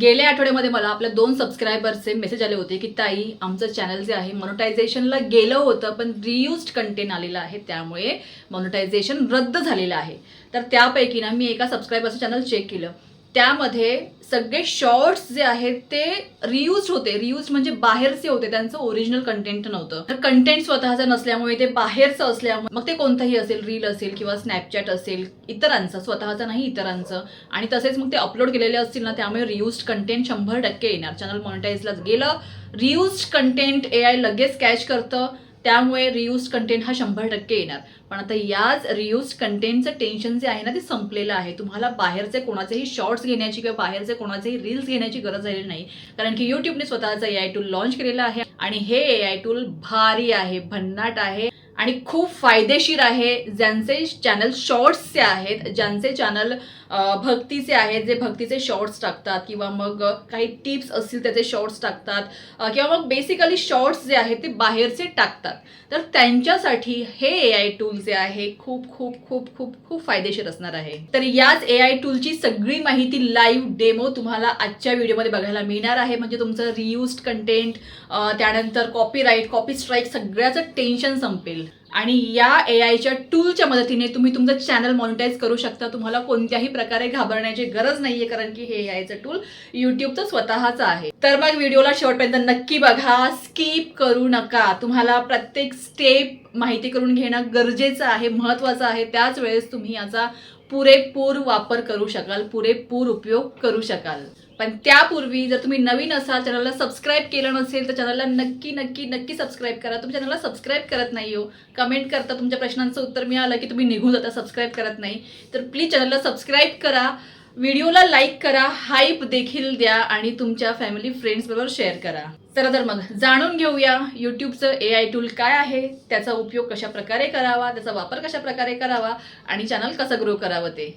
गेल्या आठवड्यामध्ये मला आपल्या दोन सबस्क्रायबरचे मेसेज आले होते की ताई आमचं चॅनल जे आहे मॉनिटायझेशनला गेलं होतं पण रियूज्ड कंटेंट आलेलं आहे. त्यामुळे मॉनिटायझेशन रद्द झालेलं आहे. तर त्यापैकी ना मी एका सबस्क्रायबरचं चॅनल चेक केलं. त्यामध्ये सगळे शॉर्ट्स जे आहेत ते रियूज होते. रियूज म्हणजे बाहेरचे होते. त्यांचं ओरिजिनल कंटेंट नव्हतं. तर कंटेंट स्वतःचं नसल्यामुळे ते बाहेरचं असल्यामुळे मग ते कोणतंही असेल रील असेल किंवा स्नॅपचॅट असेल इतरांचं स्वतःचं नाही इतरांचं. आणि तसेच मग ते अपलोड केलेले असतील ना त्यामुळे रियूज कंटेंट शंभर टक्के येणार. चॅनल मॉनिटाईजलाच गेलं. रियूज कंटेंट ए आय लगेच कॅच करतं. त्यामुळे रियूज कंटेंट हा शंभर टक्के येणार. पण आता याच रियूज कंटेंटचं टेन्शन जे आहे ना ते संपलेलं आहे. तुम्हाला बाहेरचे कोणाचेही शॉर्ट्स घेण्याची किंवा बाहेरचे कोणाचेही रील्स घेण्याची गरज झालेली नाही. कारण की युट्यूबने स्वतःचा ए आय टूल लॉन्च केलेलं आहे आणि हे ए आय टूल भारी आहे भन्नाट आहे आणि खूप फायदेशीर आहे. ज्यांचे चॅनल शॉर्ट्सचे आहेत ज्यांचे चॅनल भक्तीचे आहेत जे भक्तीचे शॉर्ट्स टाकतात किंवा मग काही टिप्स असतील त्याचे शॉर्ट्स टाकतात किंवा मग बेसिकली शॉर्ट्स जे आहेत ते बाहेरचे टाकतात. तर त्यांच्यासाठी हे ए आय टूल जे आहे खूप खूप खूप खूप खूप फायदेशीर असणार आहे. तर याच ए आय टूलची सगळी माहिती लाईव्ह डेमो तुम्हाला आजच्या व्हिडिओमध्ये बघायला मिळणार आहे. म्हणजे तुमचं रियूज्ड कंटेंट त्यानंतर कॉपीराईट कॉपी स्ट्राईक सगळ्याचं टेन्शन संपेल. आणि या ए आयच्या टूलच्या मदतीने तुम्ही तुमचं चॅनल मॉनिटाईज करू शकता. तुम्हाला कोणत्याही प्रकारे घाबरण्याची गरज नाहीये कारण की हे ए आयचं टूल युट्यूबचं स्वतःचं आहे. तर मग व्हिडिओला शेवटपर्यंत नक्की बघा. स्किप करू नका. तुम्हाला प्रत्येक स्टेप माहिती करून घेणं गरजेचं आहे महत्त्वाचं आहे. त्याच वेळेस तुम्ही याचा पुरेपूर वापर करू शकाल पुरेपूर उपयोग करू शकाल. पण त्यापूर्वी जर तुम्ही नवीन असाल चॅनलला सबस्क्राईब केलं नसेल तर चॅनलला नक्की नक्की नक्की सबस्क्राईब करा. तुम्ही चॅनलला सबस्क्राईब करत नाही हो. कमेंट करता तुमच्या प्रश्नांचं उत्तर मिळालं की तुम्ही निघून जाता सबस्क्राईब करत नाही. तर प्लीज चॅनलला सबस्क्राईब करा. व्हिडिओला लाईक करा हाईप देखील द्या आणि तुमच्या फॅमिली फ्रेंड्सबरोबर शेअर करा. चला तर मग जाणून घेऊया यूट्यूबचं ए आय टूल काय आहे त्याचा उपयोग कशा प्रकारे करावा त्याचा वापर कशा प्रकारे करावा आणि चॅनल कसं ग्रो करावं ते.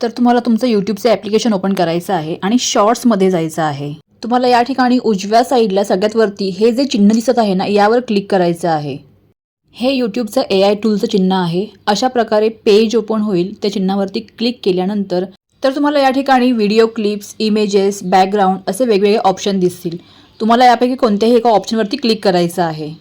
तर तुम्हाला तुमचं यूट्यूबचं ॲप्लिकेशन ओपन करायचं आहे आणि शॉर्ट्समध्ये जायचं आहे. तुम्हाला या ठिकाणी उजव्या साईडला सगळ्यात वरती हे जे चिन्ह दिसत आहे ना यावर क्लिक करायचं आहे. हे यूट्यूबचं ए आय टूलचं चिन्ह आहे. अशा प्रकारे पेज ओपन होईल त्या चिन्हावरती क्लिक केल्यानंतर तर तुम्हाला या ठिकाणी व्हिडिओ क्लिप्स इमेजेस बॅकग्राऊंड असे वेगवेगळे ऑप्शन दिसतील. तुम्हाला यापैकी कोणत्याही एका ऑप्शनवरती क्लिक करायचं आहे.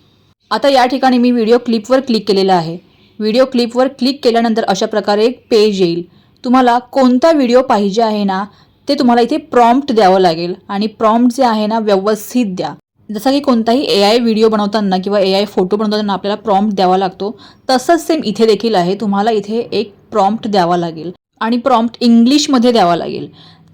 आता या ठिकाणी मी व्हिडिओ क्लिपवर क्लिक केलेलं आहे. व्हिडिओ क्लिपवर क्लिक केल्यानंतर अशा प्रकारे एक पेज येईल. तुम्हाला कोणता व्हिडिओ पाहिजे आहे ना ते तुम्हाला इथे प्रॉम्प्ट द्यावं लागेल. आणि प्रॉम्प्ट जे आहे ना व्यवस्थित द्या. जसं की कोणताही ए आय व्हिडिओ बनवताना किंवा ए आय फोटो बनवताना आपल्याला प्रॉम्प्ट द्यावा लागतो तसंच सेम इथे देखील आहे. तुम्हाला इथे एक प्रॉम्प्ट द्यावा लागेल. आणि प्रॉम्प्ट इंग्लिशमध्ये द्यावा लागेल.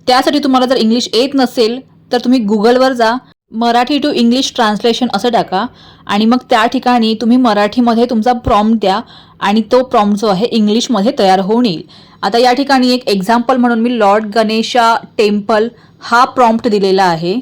त्यासाठी तुम्हाला जर इंग्लिश येत नसेल तर तुम्ही गुगलवर जा. मराठी टू इंग्लिश ट्रान्सलेशन असं टाका. आणि मग त्या ठिकाणी तुम्ही मराठीमध्ये तुमचा प्रॉम्प्ट द्या. आणि तो प्रॉम्प्ट जो आहे इंग्लिशमध्ये तयार होऊन येईल. आता या ठिकाणी एक एक्झाम्पल म्हणून मी लॉर्ड गणेशा टेम्पल हा प्रॉम्प्ट दिलेला आहे.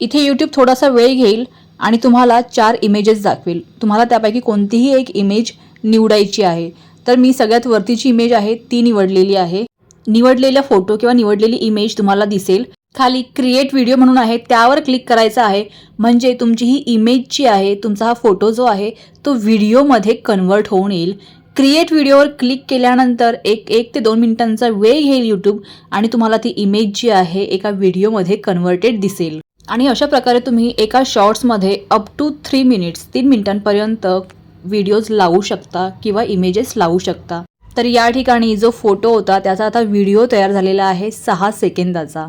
इथे यूट्यूब थोडासा वेळ घेईल आणि तुम्हाला चार इमेजेस दाखवेल. तुम्हाला त्यापैकी कोणतीही एक इमेज निवडायची आहे. तर मी सगळ्यात वरतीची इमेज आहे ती निवडलेली आहे. निवडलेला फोटो किंवा निवडलेली इमेज तुम्हाला दिसेल. खाली क्रिएट व्हिडिओ म्हणून आहे त्यावर क्लिक करायचं आहे. म्हणजे तुमची ही इमेज जी आहे तुमचा हा फोटो जो आहे तो व्हिडिओमध्ये कन्वर्ट होऊन येईल. क्रिएट व्हिडिओवर क्लिक केल्यानंतर एक एक ते दोन मिनिटांचा वेळ घेईल यूट्यूब आणि तुम्हाला ती इमेज जी आहे एका व्हिडिओमध्ये कन्वर्टेड दिसेल. आणि अशा प्रकारे तुम्ही एका शॉर्ट्समध्ये अप टू थ्री मिनिट्स तीन मिनिटांपर्यंत व्हिडिओज लावू शकता किंवा इमेजेस लावू शकता. तर या ठिकाणी जो फोटो होता त्याचा आता व्हिडिओ तयार झालेला आहे सहा सेकंदाचा.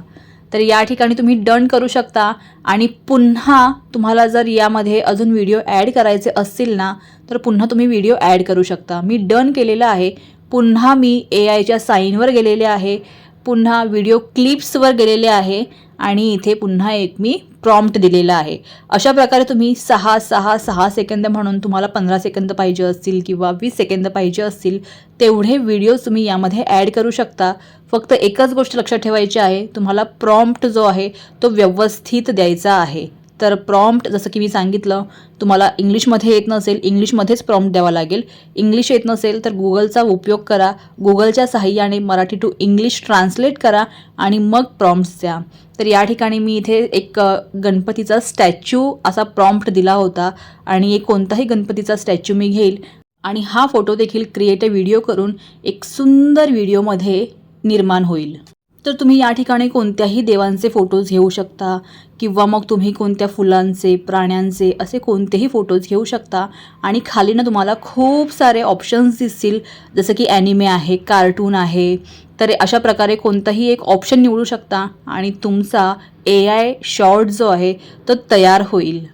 तर या ठिकाणी तुम्ही डन करू शकता. आणि पुन्हा तुम्हाला जर यामध्ये अजून व्हिडिओ ॲड करायचे असतील ना तर पुन्हा तुम्ही व्हिडिओ ॲड करू शकता. मी डन केलेलं आहे. पुन्हा मी ए आयच्या साईनवर गेलेले आहे. पुन्हा व्हिडिओ क्लिप्सवर गेलेले आहे. आणि इथे पुन्हा एक मी प्रॉम्प्ट दिलेला आहे. अशा प्रकारे तुम्ही सहा सहा सहा सेकंद म्हणून तुम्हाला पंधरा सेकंद पाहिजे असतील किंवा वीस सेकंद पाहिजे असतील तेवढे व्हिडिओज तुम्ही यामध्ये ॲड करू शकता. फक्त एकच गोष्ट लक्षात ठेवायची आहे तुम्हाला प्रॉम्प्ट जो आहे तो व्यवस्थित द्यायचा आहे. तर प्रॉम्प्ट जसं की मी सांगितलं तुम्हाला इंग्लिशमध्ये येत नसेल इंग्लिशमध्येच प्रॉम्प्ट द्यावा लागेल. इंग्लिश येत नसेल तर गुगलचा उपयोग करा. गुगलच्या साहाय्याने मराठी टू इंग्लिश ट्रान्सलेट करा आणि मग प्रॉम्प्ट्स द्या. तर या ठिकाणी मी इथे एक गणपतीचा स्टॅच्यू असा प्रॉम्प्ट दिला होता आणि एक कोणताही गणपतीचा स्टॅच्यू मी घेईल. आणि हा फोटो देखील क्रिएट व्हिडिओ करून एक सुंदर व्हिडिओमध्ये निर्माण होईल. तर तुम्ही या ठिकाणी कोणत्याही देवांचे फोटोज घेऊ शकता किंवा मग तुम्ही कोणत्या फुलांचे प्राण्यांचे असे कोणतेही फोटोज घेऊ शकता. आणि खाली ना तुम्हाला खूप सारे ऑप्शन्स दिसतील. जसं की ॲनिमे आहे कार्टून आहे. तर अशा प्रकारे कोणताही एक ऑप्शन निवडू शकता. आणि तुमचा ए आय शॉर्ट जो आहे तो तयार होईल.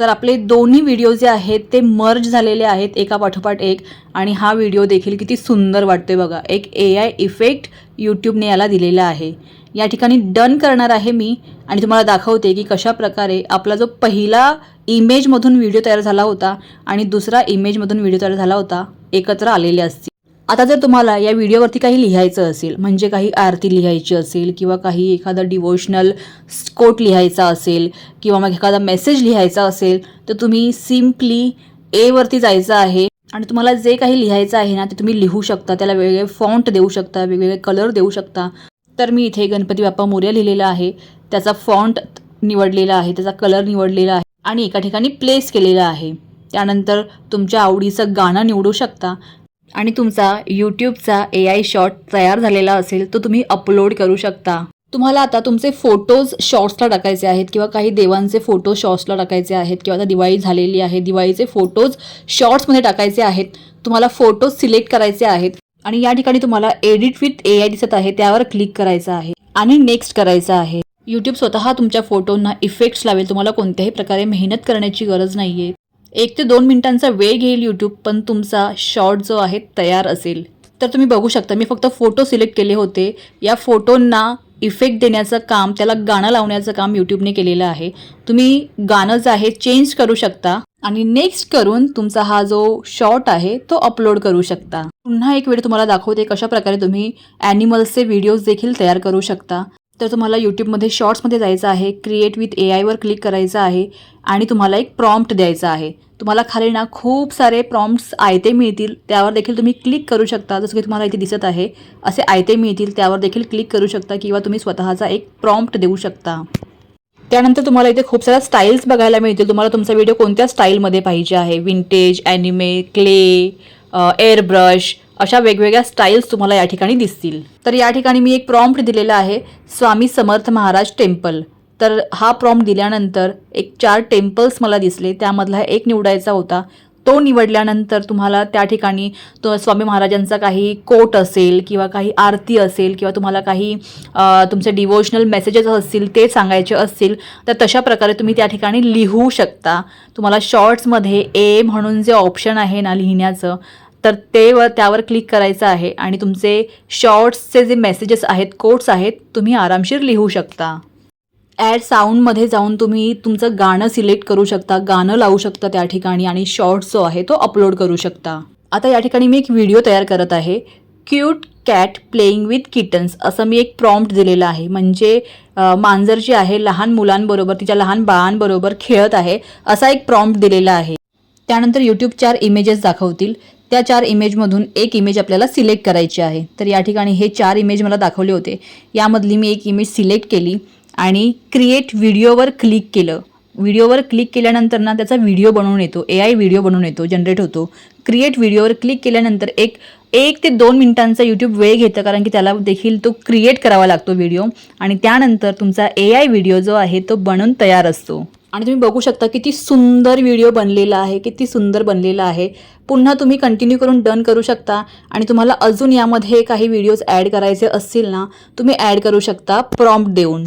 तर आपले दोन्ही व्हिडिओ जे आहेत ते मर्ज झालेले आहेत एका पाठोपाठ एक. आणि हा व्हिडिओ देखील किती सुंदर वाटतोय बघा. एक ए आय इफेक्ट यूट्यूबने याला दिलेला आहे. या ठिकाणी डन करणार आहे मी. आणि तुम्हाला दाखवते की कशा प्रकारे आपला जो पहिला इमेजमधून व्हिडिओ तयार झाला होता आणि दुसरा इमेजमधून व्हिडिओ तयार झाला होता एकत्र आलेले असतील. आता जर तुम्हाला या व्हिडिओवरती काही लिहायचं असेल म्हणजे काही आरती लिहायची असेल किंवा काही एखादा डिवोशनल कोट लिहायचा असेल किंवा मग एखादा मेसेज लिहायचा असेल तर तुम्ही सिम्पली एवरती जायचं आहे आणि तुम्हाला जे काही लिहायचं आहे ना ते तुम्ही लिहू शकता. त्याला वेगवेगळे फॉन्ट देऊ शकता वेगवेगळे कलर देऊ शकता. तर मी इथे गणपती बाप्पा मोर्या लिहिलेला आहे. त्याचा फॉन्ट निवडलेला आहे त्याचा कलर निवडलेला आहे आणि एका ठिकाणी प्लेस केलेला आहे. त्यानंतर तुमच्या आवडीचं गाणं निवडू शकता. आणि तुमचा यूट्यूबचा ए आय शॉर्ट तयार झालेला असेल तो तुम्ही अपलोड करू शकता. तुम्हाला आता तुमचे फोटोज शॉर्ट्सला टाकायचे आहेत किंवा काही देवांचे फोटो शॉर्ट्सला टाकायचे आहेत किंवा आता दिवाळी झालेली आहे दिवाळीचे फोटोज शॉर्ट्समध्ये टाकायचे आहेत तुम्हाला फोटोज सिलेक्ट करायचे आहेत आणि या ठिकाणी तुम्हाला एडिट विथ ए आय दिसत आहे त्यावर क्लिक करायचं आहे आणि नेक्स्ट करायचं आहे. यूट्यूब स्वतः तुमच्या फोटोंना इफेक्ट्स लावेल तुम्हाला कोणत्याही प्रकारे मेहनत करण्याची गरज नाही आहे एक ते दोन मिनिटांचा वेळ घेईल यूट्यूब पण तुमचा शॉर्ट जो आहे तयार असेल. तर तुम्ही बघू शकता मी फक्त फोटो सिलेक्ट केले होते. या फोटोंना इफेक्ट देण्याचं काम त्याला गाणं लावण्याचं काम यूट्यूबने केलेलं आहे. तुम्ही गाणं जे आहे चेंज करू शकता. आणि नेक्स्ट करून तुमचा हा जो शॉर्ट आहे तो अपलोड करू शकता. पुन्हा एक वेळ तुम्हाला दाखवते कशा प्रकारे तुम्ही ॲनिमल्सचे व्हिडिओज देखील तयार करू शकता. तर तुम्हाला यूट्यूबमध्ये शॉर्ट्समध्ये जायचं आहे क्रिएट विथ ए आयवर क्लिक करायचं आहे आणि तुम्हाला एक प्रॉम्प्ट द्यायचा आहे. तुम्हाला खाली ना खूप सारे प्रॉम्प्ट्स आयते मिळतील त्यावर देखील तुम्ही क्लिक करू शकता जसं की तुम्हाला इथे दिसत आहे. असे आयते मिळतील त्यावर देखील क्लिक करू शकता किंवा तुम्ही स्वतःचा एक प्रॉम्प्ट देऊ शकता. त्यानंतर तुम्हाला इथे खूप साऱ्या स्टाईल्स बघायला मिळतील. तुम्हाला तुमचा व्हिडिओ कोणत्या स्टाईलमध्ये पाहिजे आहे? विंटेज ॲनिमे क्ले एअरब्रश अशा वेगवेगळ्या स्टाईल्स तुम्हाला या ठिकाणी दिसतील. तर या ठिकाणी मी एक प्रॉम्प्ट दिलेला आहे स्वामी समर्थ महाराज टेम्पल. तर हा प्रॉम्प्ट दिल्यानंतर एक चार टेम्पल्स मला दिसले त्यामधला एक निवडायचा होता. तो निवडल्यानंतर तुम्हाला त्या ठिकाणी तो स्वामी महाराजांचा काही कोट असेल किंवा काही आरती असेल किंवा तुम्हाला काही तुमचे डिवोशनल मेसेजेस असतील ते सांगायचे असतील तर तशा प्रकारे तुम्ही त्या ठिकाणी लिहू शकता. तुम्हाला शॉर्ट्समध्ये ए म्हणून जे ऑप्शन आहे ना लिहिण्याचं तर ते वर त्यावर क्लिक करायचं आहे. आणि तुमचे शॉर्ट्सचे जे मेसेजेस आहेत कोट्स आहेत तुम्ही आरामशीर लिहू शकता. ॲड साऊंडमध्ये जाऊन तुम्ही तुमचं गाणं सिलेक्ट करू शकता गाणं लावू शकता त्या ठिकाणी आणि शॉर्ट्स जो आहे तो अपलोड करू शकता. आता या ठिकाणी मी एक व्हिडिओ तयार करत आहे. Cute cat playing with kittens असं मी एक प्रॉम्प्ट दिलेलं आहे. म्हणजे मांजर जी आहे लहान मुलांबरोबर तिच्या लहान बाळांबरोबर खेळत आहे असा एक प्रॉम्प्ट दिलेला आहे. त्यानंतर यूट्यूब चार इमेजेस दाखवतील. त्या चार इमेजमधून एक इमेज आपल्याला सिलेक्ट करायची आहे. तर या ठिकाणी हे चार इमेज मला दाखवले होते. यामधली मी एक इमेज सिलेक्ट केली आणि क्रिएट व्हिडिओवर क्लिक केलं. व्हिडिओवर क्लिक केल्यानंतर ना त्याचा व्हिडिओ बनवून येतो. ए आय व्हिडिओ बनवून येतो जनरेट होतो. क्रिएट व्हिडिओवर क्लिक केल्यानंतर एक एक ते दोन मिनिटांचा यूट्यूब वेळ घेतं कारण की त्याला देखील तो क्रिएट करावा लागतो व्हिडिओ आणि त्यानंतर तुमचा ए आय व्हिडिओ जो आहे तो बनून तयार असतो. आणि तुम्ही बघू शकता किती सुंदर व्हिडिओ बनलेला आहे किती सुंदर बनलेला आहे. पुन्हा तुम्ही कंटिन्यू करून डन करू शकता. आणि तुम्हाला अजून यामध्ये काही व्हिडिओज ॲड करायचे असतील ना तुम्ही ॲड करू शकता प्रॉम्प्ट देऊन.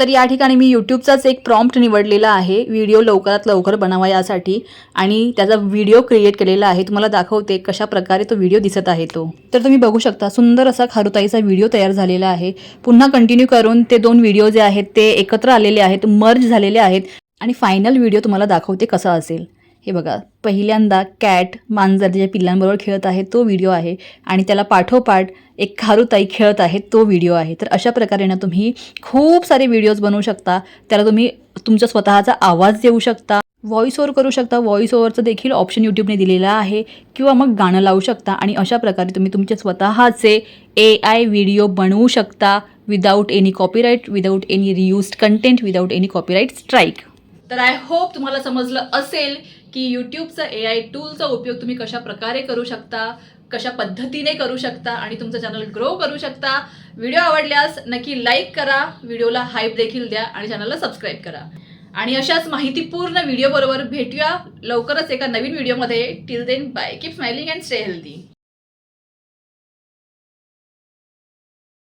तर या ठिकाणी मी यूट्यूबचाच एक प्रॉम्प्ट निवडलेला आहे. व्हिडिओ लवकरात लवकर बनावा यासाठी. आणि त्याचा व्हिडिओ क्रिएट केलेला आहे. तुम्हाला दाखवते कशा प्रकारे तो व्हिडिओ दिसत आहे तो. तर तुम्ही बघू शकता सुंदर असा खारुताईचा व्हिडिओ तयार झालेला आहे. पुन्हा कंटिन्यू करून ते दोन व्हिडिओ जे आहेत ते एकत्र आलेले आहेत मर्ज झालेले आहेत. आणि फायनल व्हिडिओ तुम्हाला दाखवते कसा असेल. हे बघा पहिल्यांदा कॅट मांजर ज्या पिल्लांबरोबर खेळत आहे तो व्हिडिओ आहे. आणि त्याला पाठोपाठ एक खारुताई खेळत आहे तो व्हिडिओ आहे. तर अशा प्रकारे ना तुम्ही खूप सारे व्हिडिओज बनवू शकता. त्याला तुम्ही तुमचा स्वतःचा आवाज देऊ शकता. व्हॉइस ओव्हर करू शकता. व्हॉइस ओव्हरचं देखील ऑप्शन यूट्यूबने दिलेला आहे. किंवा मग गाणं लावू शकता. आणि अशा प्रकारे तुम्ही तुमचे स्वतःचे ए आय व्हिडिओ बनवू शकता without any copyright without any reused content without any copyright strike तर आय होप तुम्हाला समजलं असेल की यूट्यूबचा ए आय टूलचा उपयोग तुम्ही कशा प्रकारे करू शकता कशा पद्धतीने करू शकता आणि तुमचं चॅनल ग्रो करू शकता. व्हिडिओ आवडल्यास नक्की लाईक करा व्हिडिओला हाईप देखील द्या आणि चॅनलला सबस्क्राईब करा. आणि अशाच माहितीपूर्ण व्हिडिओबरोबर भेटूया लवकरच एका नवीन व्हिडिओमध्ये till then bye keep smiling and stay healthy